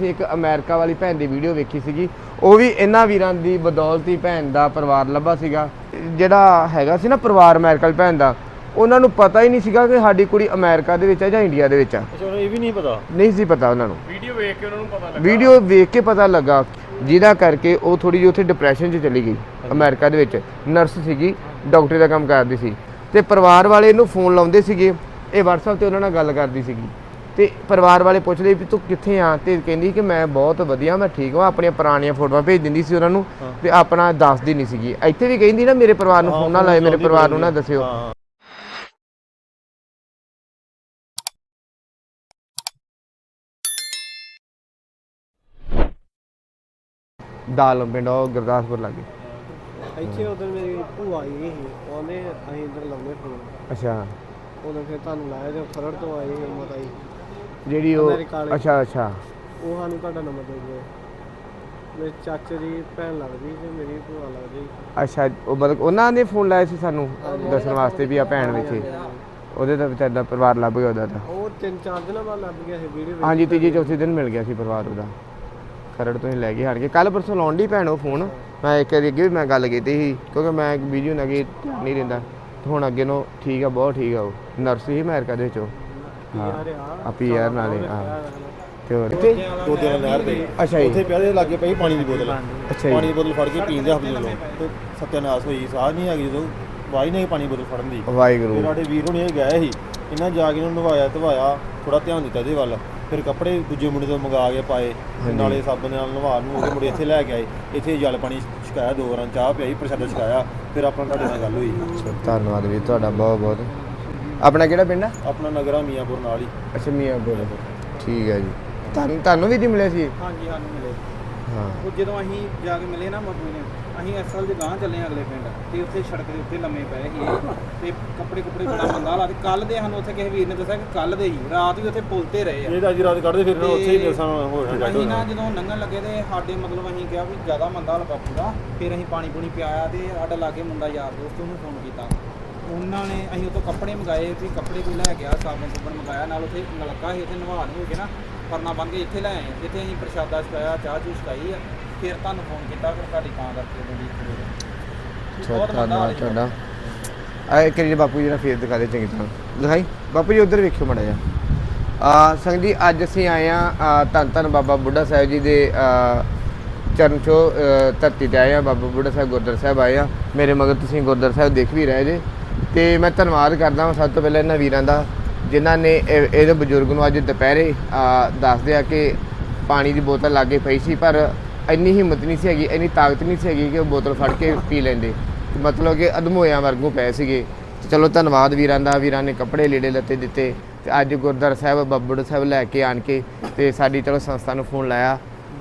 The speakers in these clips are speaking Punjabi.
ਅਸੀਂ ਇੱਕ ਅਮਰੀਕਾ ਵਾਲੀ ਭੈਣ ਦੀ ਵੀਡੀਓ ਵੇਖੀ ਸੀਗੀ। ਉਹ ਵੀ ਇਹਨਾਂ ਵੀਰਾਂ ਦੀ ਬਦੌਲਤ ਹੀ ਭੈਣ ਦਾ ਪਰਿਵਾਰ ਲੱਭਾ ਸੀਗਾ। ਜਿਹੜਾ ਹੈਗਾ ਸੀ ਨਾ ਪਰਿਵਾਰ ਅਮਰੀਕਾ ਵਾਲੀ ਭੈਣ ਦਾ ਉਹਨਾਂ ਨੂੰ ਪਤਾ ਹੀ ਨਹੀਂ ਸੀਗਾ ਕਿ ਸਾਡੀ ਕੁੜੀ ਅਮਰੀਕਾ ਦੇ ਵਿੱਚ ਹੈ ਜਾਂ ਇੰਡੀਆ ਦੇ ਵਿੱਚ ਆ। ਅੱਛਾ ਇਹ ਵੀ ਨਹੀਂ ਪਤਾ? ਨਹੀਂ ਸੀ ਪਤਾ ਉਹਨਾਂ ਨੂੰ। ਵੀਡੀਓ ਵੇਖ ਕੇ ਉਹਨਾਂ ਨੂੰ ਪਤਾ ਲੱਗਾ। ਵੀਡੀਓ ਵੇਖ ਕੇ ਪਤਾ ਲੱਗਾ ਜਿਹਦਾ ਕਰਕੇ ਉਹ ਥੋੜੀ ਜਿਹੀ ਉੱਥੇ ਡਿਪਰੈਸ਼ਨ 'ਚ ਚਲੀ ਗਈ ਅਮਰੀਕਾ ਦੇ ਵਿੱਚ। ਨਰਸ ਸੀਗੀ ਡਾਕਟਰੀ ਦਾ ਕੰਮ ਕਰਦੀ ਸੀ। ਤੇ ਪਰਿਵਾਰ ਵਾਲੇ ਇਹਨੂੰ ਫੋਨ ਲਾਉਂਦੇ ਸੀਗੇ। ਇਹ WhatsApp ਤੇ ਉਹਨਾਂ ਨਾਲ ਗੱਲ ਕਰਦੀ ਸੀਗੀ। ਤੇ ਪਰਿਵਾਰ ਵਾਲੇ ਪੁੱਛਦੇ ਵੀ ਤੂੰ ਕਿੱਥੇ ਆ? ਤੇ ਕਹਿੰਦੀ ਕਿ ਮੈਂ ਬਹੁਤ ਵਧੀਆ ਮੈਂ ਠੀਕ ਹਾਂ ਆਪਣੀਆਂ ਪੁਰਾਣੀਆਂ ਫੋਟੋਆਂ ਭੇਜ ਦਿੰਦੀ ਸੀ ਉਹਨਾਂ ਨੂੰ ਤੇ ਆਪਣਾ ਦੱਸਦੀ ਨਹੀਂ ਸੀਗੀ। ਇੱਥੇ ਵੀ ਕਹਿੰਦੀ ਨਾ ਮੇਰੇ ਪਰਿਵਾਰ ਨੂੰ ਫੋਨ ਨਾ ਲਾਏ ਮੇਰੇ ਪਰਿਵਾਰ ਨੂੰ ਨਾ ਦੱਸਿਓ। ਦਾਲ ਪਿੰਡ ਉਹ ਗੁਰਦਾਸਪੁਰ ਲਾਗੇ। ਇੱਥੇ ਉਦੋਂ ਮੇਰੀ ਭੂਆ ਆਈ ਸੀ ਉਹਨੇ ਅਸੀਂ ਇੱਧਰ ਲਾਉਣੇ ਫੋਨ ਅੱਛਾ। ਉਦੋਂ ਫਿਰ ਤੁਹਾਨੂੰ ਲਾਇਆ ਤੇ ਖਰੜ ਤੋਂ ਆਈ ਸੀ ਮਾਤਾ ਜੀ। ਜਿਹੜੀ ਉਹ ਅਮਰੀਕਾ ਵਾਲੇ। ਅੱਛਾ ਅੱਛਾ। ਉਹ ਸਾਨੂੰ ਤੁਹਾਡਾ ਨੰਬਰ ਦੇ ਗਏ ਮੇਰੇ ਚਾਚੇ ਦੀ ਭੈਣ ਲੱਗਦੀ ਤੇ ਮੇਰੀ ਭੂਆ ਲੱਗਦੀ। ਅੱਛਾ ਉਹ ਮਤਲਬ ਉਹਨਾਂ ਨੇ ਫੋਨ ਲਾਇਆ ਸੀ ਸਾਨੂੰ ਦੱਸਣ ਵਾਸਤੇ ਵੀ ਆ ਭੈਣ ਵਿੱਚ। ਉਹਦੇ ਦਾ ਵਿਚਾਰ ਦਾ ਪਰਿਵਾਰ ਲੱਭ ਗਿਆ ਉਹਦਾ ਤਾਂ। ਉਹ ਤਿੰਨ ਚਾਰ ਦਿਨਾਂ ਬਾਅਦ ਲੱਭ ਗਿਆ ਸੀ ਵੀਡੀਓ ਹਾਂਜੀ ਤੀਜੇ ਚੌਥੇ ਦਿਨ ਮਿਲ ਗਿਆ ਸੀ ਪਰਿਵਾਰ ਉਹਦਾ। ਖਰੜ ਤੋਂ ਹੀ ਲੈ ਕੇ ਹਟ ਕੇ ਕੱਲ ਪਰਸੋਂ ਲਾਉਣ ਦੀ ਭੈਣ ਉਹ ਫੋਨ। ਮੈਂ ਇੱਕ ਵਾਰੀ ਅੱਗੇ ਵੀ ਮੈਂ ਗੱਲ ਕੀਤੀ ਸੀ ਕਿਉਂਕਿ ਮੈਂ ਵੀਡੀਓ ਨਾ ਕਿ ਧਿਆਨ ਨਹੀਂ ਤੇ ਹੁਣ ਅੱਗੇ ਨੂੰ ਠੀਕ ਆ ਬਹੁਤ ਠੀਕ ਆ ਉਹ। ਨਰਸ ਹੀ ਅਮਰੀਕਾ ਦੇ ਵਿੱਚ ਉਹ। ਆ। ਪੀਆਰ ਨਾਲੇ ਹਾਂ। ਤੇ ਹੋਰ? ਇੱਥੇ ਦੋਦੇ ਨਾਲ ਨਹਿਰ ਦੇ। ਅੱਛਾ ਜੀ। ਉੱਥੇ ਪਿਆ ਦੇ ਲਾਗੇ ਪਈ ਪਾਣੀ ਦੀ ਬੋਤਲ। ਅੱਛਾ ਜੀ। ਪਾਣੀ ਦੀ ਬੋਤਲ ਫੜ ਕੇ ਪੀਂਦੇ ਹੱਥ ਜਦੋਂ ਤੇ ਸਤਿਆਨਾਸ਼ ਹੋਈ ਸਾਹ ਨਹੀਂ ਆ ਗਈ ਜਦੋਂ ਵਾਈ ਨਹੀਂ ਪਾਣੀ ਦੀ ਬੋਤਲ ਫੜਨ ਦੀ। ਫਿਰ ਵਾਹਿਗੁਰੂ ਸਾਡੇ ਵੀਰ ਹੁਣੇ ਗਏ ਸੀ। ਇਹਨਾਂ ਜਾ ਕੇ ਉਹਨੂੰ ਨਵਾਇਆ ਧਵਾਇਆ ਥੋੜਾ ਧਿਆਨ ਦਿੱਤਾ ਇਹਦੇ ਵੱਲ। ਫਿਰ ਕੱਪੜੇ ਦੂਜੇ ਮੁੰਡੇ ਤੋਂ ਮੰਗਾ ਕੇ ਪਾਏ। ਤੇ ਨਾਲੇ ਸਾਬਣ ਨਾਲ ਨਵਾ ਨੂੰ ਉਹਦੇ ਮੁੰਡੇ ਇੱਥੇ ਲੈ ਕੇ ਆਏ। ਇੱਥੇ ਜਲ ਪਾਣੀ ਛਕਾਇਆ ਦੋ ਵਾਰਾਂ ਚਾਹ ਪਿਆਈ ਪ੍ਰਸ਼ਾਦਾ ਛਕਾਇਆ। ਫਿਰ ਆਪਣਾ ਤੁਹਾਡੇ ਨਾਲ ਗੱਲ ਹੋਈ। ਧੰਨਵਾਦ ਵੀ ਤੁਹਾਡਾ ਬਹੁਤ ਬਹੁਤ ਆਪਣਾ ਕਿਹੜਾ ਪਿੰਡ ਆ? ਆਪਣਾ ਨਗਰਾ ਮੀਆਂਪੁਰ ਨਾਲ ਹੀ। ਅੱਛਾ ਮੀਆਂਪੁਰ। ਠੀਕ ਹੈ ਜੀ। ਤੁਹਾਨੂੰ ਤੁਹਾਨੂੰ ਵੀ ਜੀ ਮਿਲਿਆ ਸੀ? ਹਾਂਜੀ ਸਾਨੂੰ ਮਿਲੇ ਹਾਂ। ਉਹ ਜਦੋਂ ਅਸੀਂ ਜਾ ਕੇ ਮਿਲੇ ਨਾ ਬਾਪੂ ਨੇ ਅਸੀਂ ਅਸਲ ਦੇ ਗਾਂ ਚੱਲੇ ਅਗਲੇ ਪਿੰਡ। ਤੇ ਉੱਥੇ ਸੜਕ ਦੇ ਉੱਤੇ ਲੰਮੇ ਪਏ ਸੀ। ਤੇ ਕੱਪੜੇ ਕੁਪੜੇ ਬੜਾ ਮੰਦਾ ਹਾਲਾਤ। ਕੱਲ ਦੇ ਸਾਨੂੰ ਉੱਥੇ ਕਿਸੇ ਵੀਰ ਨੇ ਦੱਸਿਆ ਕਿ ਕੱਲ ਦੇ ਹੀ। ਰਾਤ ਵੀ ਉੱਥੇ ਪੁੱਲ ਤੇ ਰਹੇ ਆ। ਇਹ ਤਾਂ ਅੱਜ ਰਾਤ ਕੱਢਦੇ ਫਿਰ ਉੱਥੇ ਹੀ ਮਿਲਸਾਂ ਹੋ ਤੇ ਜਾਣਾ ਅਸੀਂ ਨਾ ਜਦੋਂ ਲੰਘਣ ਲੱਗੇ ਤੇ ਸਾਡੇ ਮਤਲਬ ਅਸੀਂ ਕਿਹਾ ਵੀ ਜ਼ਿਆਦਾ ਮੰਦਾ ਹਾਲ ਬਾਪੂ ਦਾ। ਫਿਰ ਅਸੀਂ ਪਾਣੀ ਪੂਣੀ ਪਿਆਇਆ ਤੇ ਸਾਡਾ ਲਾਗੇ ਮੁੰਡਾ ਯਾਰ ਦੋਸਤ ਉਹਨੂੰ ਫੋਨ ਕੀਤਾ। ਉਹਨਾਂ ਨੇ ਅਸੀਂ ਉੱਥੋਂ ਕੱਪੜੇ ਮੰਗਾਏ ਵੀ ਕੱਪੜੇ ਕੋਈ ਲੈ ਗਿਆ ਸਾਬਣ ਸੁਬਣ ਮੰਗਾਇਆ ਨਾਲ ਉੱਥੇ ਨਲਕਾ ਸੀ ਉੱਥੇ ਨਵਾ ਹੋ ਕੇ ਨਾ ਪਰਨਾ ਬੰਨ ਕੇ ਇੱਥੇ ਲੈ ਆਏ। ਇੱਥੇ ਅਸੀਂ ਪ੍ਰਸ਼ਾਦਾ ਛਕਾਇਆ ਚਾਹ ਚੂਹ ਛਕਾਈ ਆ ਫਿਰ ਤੁਹਾਨੂੰ ਫੋਨ ਕੀਤਾ ਫਿਰ ਤੁਹਾਡੀ ਤਾਂ ਕਰਕੇ ਉਹਦੀ ਅੱਛਾ ਧੰਨਵਾਦ ਤੁਹਾਡਾ। ਆ ਇੱਕ ਵਾਰੀ ਬਾਪੂ ਜੀ ਦਾ ਫੇਸ ਦਿਖਾ ਦੇ ਚੰਗੀ ਤਰ੍ਹਾਂ। ਦਿਖਾਈ। ਬਾਪੂ ਜੀ ਉਧਰ ਵੇਖਿਓ ਮੜਾ ਜਾ ਆ ਸੰਗ ਜੀ ਅੱਜ ਅਸੀਂ ਆਏ ਆ ਧੰਨ ਧੰਨ ਬਾਬਾ ਬੁੱਢਾ ਸਾਹਿਬ ਜੀ ਦੇ ਚਰਨ ਛੋ ਅ, ਧਰਤੀ ਤੇ ਆਏ ਆ। ਬਾਬਾ ਬੁੱਢਾ ਸਾਹਿਬ ਗੁਰਦੁਆਰਾ ਸਾਹਿਬ ਆਏ ਆ। ਮੇਰੇ ਮਗਰ ਤੁਸੀਂ ਗੁਰਦੁਆਰਾ ਸਾਹਿਬ ਦੇਖ ਵੀ ਰਹੇ ਜੇ। ਤੇ ਮੈਂ ਧੰਨਵਾਦ ਕਰਦਾ ਹਾਂ ਸਭ ਤੋਂ ਪਹਿਲਾਂ ਇਹਨਾਂ ਵੀਰਾਂ ਦਾ ਜਿਨ੍ਹਾਂ ਨੇ ਇਹ- ਇਹਦੇ ਬਜ਼ੁਰਗ ਨੂੰ ਅੱਜ ਦੁਪਹਿਰੇ ਆ, ਦੱਸਦੇ ਆ ਕਿ ਪਾਣੀ ਦੀ ਬੋਤਲ ਲਾਗੇ ਪਈ ਸੀ ਪਰ ਇੰਨੀ ਹਿੰਮਤ ਨਹੀਂ ਸੀ ਹੈਗੀ ਇੰਨੀ ਤਾਕਤ ਨਹੀਂ ਸੀ ਹੈਗੀ ਕਿ ਉਹ ਬੋਤਲ ਫੜ ਕੇ ਪੀ ਲੈਂਦੇ। ਮਤਲਬ ਕਿ ਅਧਮੋਇਆਂ ਵਰਗੂ ਪਏ ਸੀਗੇ। ਚਲੋ ਧੰਨਵਾਦ ਵੀਰਾਂ ਦਾ ਵੀਰਾਂ ਨੇ ਕੱਪੜੇ ਲੀੜੇ ਲੱਤੇ ਦਿੱਤੇ ਤੇ ਅੱਜ ਗੁਰਦੁਆਰਾ ਸਾਹਿਬ ਬੱਬੜ ਸਾਹਿਬ ਲੈ ਕੇ ਆਣ ਕੇ ਤੇ ਸਾਡੀ ਚਲੋ ਸੰਸਥਾ ਨੂੰ ਫੋਨ ਲਾਇਆ।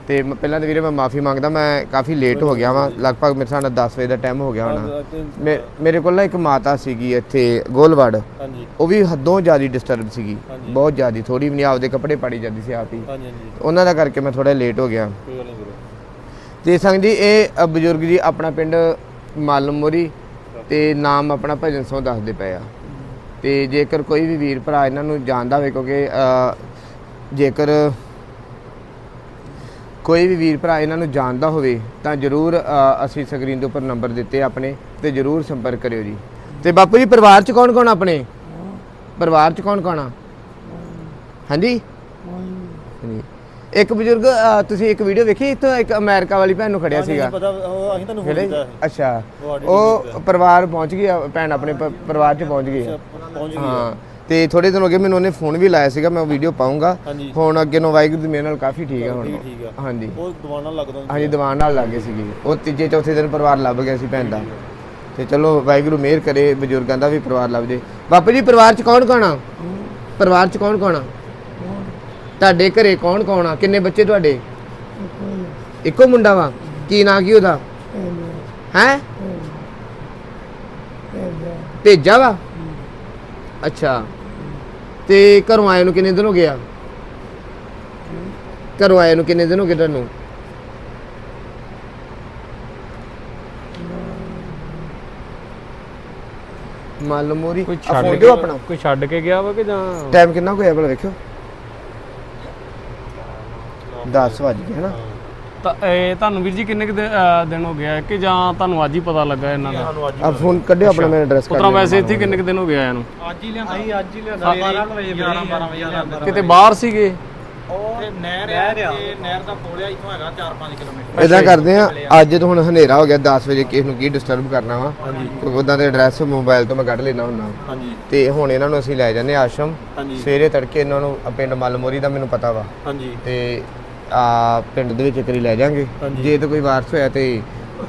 ਤੇ ਪਹਿਲਾਂ ਤਾਂ ਵੀਰੇ ਮੈਂ ਮਾਫੀ ਮੰਗਦਾ ਮੈਂ ਕਾਫੀ ਲੇਟ ਹੋ ਗਿਆ ਵਾਂ। ਲਗਭਗ ਮੇਰੇ ਸਾਡਾ 10 ਵਜੇ ਦਾ ਟਾਈਮ ਹੋ ਗਿਆ ਹੋਣਾ। ਮੇ- ਮੇਰੇ ਕੋਲ ਨਾ ਇੱਕ ਮਾਤਾ ਸੀਗੀ ਇੱਥੇ ਗੋਲਵੜ। ਹਾਂਜੀ। ਉਹ ਵੀ ਹੱਦੋਂ ਜ਼ਿਆਦਾ ਡਿਸਟਰਬ ਸੀਗੀ। ਹਾਂਜੀ। ਬਹੁਤ ਜ਼ਿਆਦਾ ਥੋੜੀ ਵੀ ਨਹੀਂ ਆਪਦੇ ਕੱਪੜੇ ਪਾੜੀ ਜਾਂਦੀ ਸੀ ਆਪ ਹੀ। ਹਾਂਜੀ ਹਾਂਜੀ। ਉਹਨਾਂ ਦਾ ਕਰਕੇ ਮੈਂ ਥੋੜਾ ਲੇਟ ਹੋ ਗਿਆ। ਕੋਈ ਗੱਲ ਨਹੀਂ ਵੀਰੇ। ਤੇ ਸੰਗ ਜੀ ਇਹ ਅ, ਬਜ਼ੁਰਗ ਜੀ ਆਪਣਾ ਪਿੰਡ ਮਾਲਮੋਰੀ ਤੇ ਨਾਮ ਆਪਣਾ ਭਜਨ ਸਿੰਘ ਦੱਸਦੇ ਪਏ ਆ। ਤੇ ਜੇਕਰ ਕੋਈ ਵੀ ਵੀਰ ਭਰਾ ਇਹਨਾਂ ਨੂੰ ਜਾਣਦਾ ਹੋਵੇ ਕਿਉਂਕਿ ਅ, ਜੇਕਰ ਕੋਈ ਵੀ ਵੀਰ ਭਰਾ ਇਹਨਾਂ ਨੂੰ ਜਾਣਦਾ ਹੋਵੇ ਤਾਂ ਜਰੂਰ ਅਸੀਂ ਸਕਰੀਨ ਦੇ ਉੱਪਰ ਨੰਬਰ ਦਿੱਤੇ ਆਪਣੇ ਤੇ ਜਰੂਰ ਸੰਪਰਕ ਕਰਿਓ ਜੀ। ਤੇ ਬਾਪੂ ਜੀ ਪਰਿਵਾਰ ਚ ਕੌਣ ਕੌਣ ਆਪਣੇ? ਪਰਿਵਾਰ ਚ ਕੌਣ ਕੌਣ ਆ? ਹਾਂਜੀ? ਇੱਕ ਬਜ਼ੁਰਗ ਤੁਸੀਂ ਇੱਕ ਵੀਡੀਓ ਵੇਖੀ? ਇੱਥੋਂ ਇੱਕ ਅਮਰੀਕਾ ਵਾਲੀ ਭੈਣ ਨੂੰ ਖੜਿਆ ਸੀਗਾ। ਪਤਾ ਉਹ ਅਸੀਂ ਤੁਹਾਨੂੰ ਫੋਨ ਜਿਹੜੇ ਕੀਤਾ। ਸੀ। ਅੱਛਾ। ਉਹ ਪਰਿਵਾਰ ਪਹੁੰਚ ਗਿਆ ਭੈਣ ਆਪਣੇ ਪਰਿਵਾਰ ਚ। ਪਹੁੰਚ ਗਈ ਹਾਂ। ਤੇ ਥੋੜੇ ਦਿਨ ਹੋ ਗਏ ਮੈਨੂੰ ਉਹਨੇ ਫੋਨ ਵੀ ਲਾਇਆ ਸੀਗਾ ਮੈਂ ਵੀਡੀਓ ਪਾਉਂਗਾ ਹਾਂਜੀ। ਹੁਣ ਅੱਗੇ ਨੂੰ ਵਾਹਿਗੁਰੂ ਦੀ ਮਿਹਰ ਨਾਲ ਕਾਫੀ ਠੀਕ ਆ ਹੁਣ ਠੀਕ ਠੀਕ ਆ। ਹਾਂਜੀ। ਉਹ ਦਵਾਨਾ ਲੱਗਦਾ ਹਾਂਜੀ ਦੀਵਾਨ ਨਾਲ ਲੱਗ ਸੀਗੇ। ਉਹ ਤੀਜੇ ਚੌਥੇ ਦਿਨ ਪਰਿਵਾਰ ਲੱਭ ਗਿਆ ਸੀ ਭੈਣ ਦਾ। ਤੇ ਚਲੋ ਵਾਹਿਗੁਰੂ ਮਿਹਰ ਕਰੇ ਬਜ਼ੁਰਗਾਂ ਦਾ ਵੀ ਪਰਿਵਾਰ ਲੱਭ ਜੇ। ਬਾਪੂ ਜੀ ਪਰਿਵਾਰ ਚ ਕੌਣ ਕੌਣ ਆ? ਪਰਿਵਾਰ ਚ ਕੌਣ ਕੌਣ ਆ? ਤੁਹਾਡੇ ਘਰੇ ਕੌਣ ਕੌਣ ਆ? ਕਿੰਨੇ ਬੱਚੇ ਤੁਹਾਡੇ? ਇੱਕੋ ਮੁੰਡਾ ਵਾ। ਕੀ ਨਾਂ ਕੀ ਉਹਦਾ? ਹੈ? ਤੇਜਾ ਵਾ? ਅੱਛਾ। ਤੇ ਘਰੋਂ ਆਏ ਨੂੰ ਕਿੰਨੇ ਦਿਨ ਹੋ ਗਿਆ ਘਰੋਂ ਆਏ ਨੂੰ ਕਿੰਨੇ ਦਿਨ ਹੋ ਗਏ ਤੁਹਾਨੂੰ? ਮਾਲਮੋਰੀ ਕੋਈ ਆ ਛੱਡ ਫੋਨ ਕੇ ਦਿਓ ਆਪਣਾ। ਕੋਈ ਛੱਡ ਕੇ ਗਿਆ ਵਾ ਕਿ ਜਾਂ ਟਾਈਮ ਕਿੰਨਾ ਕੁ ਹੋਇਆ ਭਲਾ ਵੇਖਿਓ? 10 ਵਜ ਗਏ ਹਨਾ। ਤਾਂ ਇਹ ਤੁਹਾਨੂੰ ਵੀਰ ਜੀ ਕਿੰਨੇ ਕੁ ਦਿ- ਅਹ ਦਿਨ ਹੋ ਗਿਆ ਕਿ ਜਾਂ ਤੁਹਾਨੂੰ ਅੱਜ ਹੀ ਪਤਾ ਲੱਗਾ ਇਹਨਾਂ ਦਾ? ਆ ਫੋਨ ਕੱਢਿਓ ਆਪਣਾ ਮੈਂ ਐਡਰੈਸ ਕਰ ਉਤਰਾ ਵੈਸੇ ਇੱਥੇ ਕਿੰਨੇ ਕੁ ਦਿਨ ਹੋ ਗਿਆ ਇਹਨੂੰ? ਅੱਜ ਹੀ ਲਿਆਂਦਾ ਅਸੀਂ ਅੱਜ ਹੀ ਲਿਆਂਦਾ 12 ਵਜੇ 11 12 ਵਜੇ ਲਿਆਂਦਾ ਕਿਤੇ ਬਾਹਰ ਸੀਗੇ? ਤੇ ਨਹਿਰ ਆ ਤੇ ਨਹਿਰ ਦਾ ਪੁਲ ਆ ਇੱਥੋਂ ਹੈਗਾ 4-5 ਕਿਲੋਮੀਟਰ। ਇਦਾਂ ਕਰਦੇ ਆ। ਅੱਜ ਤਾਂ ਹੁਣ ਹਨੇਰਾ ਹੋ ਗਿਆ 10 ਵਜੇ ਕਿਸ ਨੂੰ ਕੀ ਡਿਸਟਰਬ ਕਰਨਾ ਵਾ। ਕਿਉਂਕਿ ਉਦਾਂ ਦੇ ਐਡਰੈਸ ਮੋਬਾਈਲ ਤੋਂ ਮੈਂ ਕੱਢ ਲੈਣਾ ਹੁੰਦਾ। ਹਾਂਜੀ। ਤੇ ਹੁਣ ਇਹਨਾਂ ਨੂੰ ਅਸੀਂ ਲੈ ਜਾਂਦੇ ਹਾਂ ਆਸ਼ਰਮ। ਹਾਂਜੀ। ਸਵੇਰੇ ਤੜਕੇ ਇਹਨਾਂ ਨੂੰ ਆ ਪਿੰਡ ਮਲਮੋਰੀ ਦਾ ਮੈਨੂੰ ਪਤਾ ਵਾ। ਹਾਂਜੀ। ਤੇ ਆ ਪਿੰਡ ਦੇ ਵਿੱਚ ਇੱਕ ਵਾਰੀ ਲੈ ਜਾਾਂਗੇ। ਹਾਂਜੀ। ਜੇ ਤਾਂ ਕੋਈ ਵਾਰਸ ਹੋਇਆ ਤੇ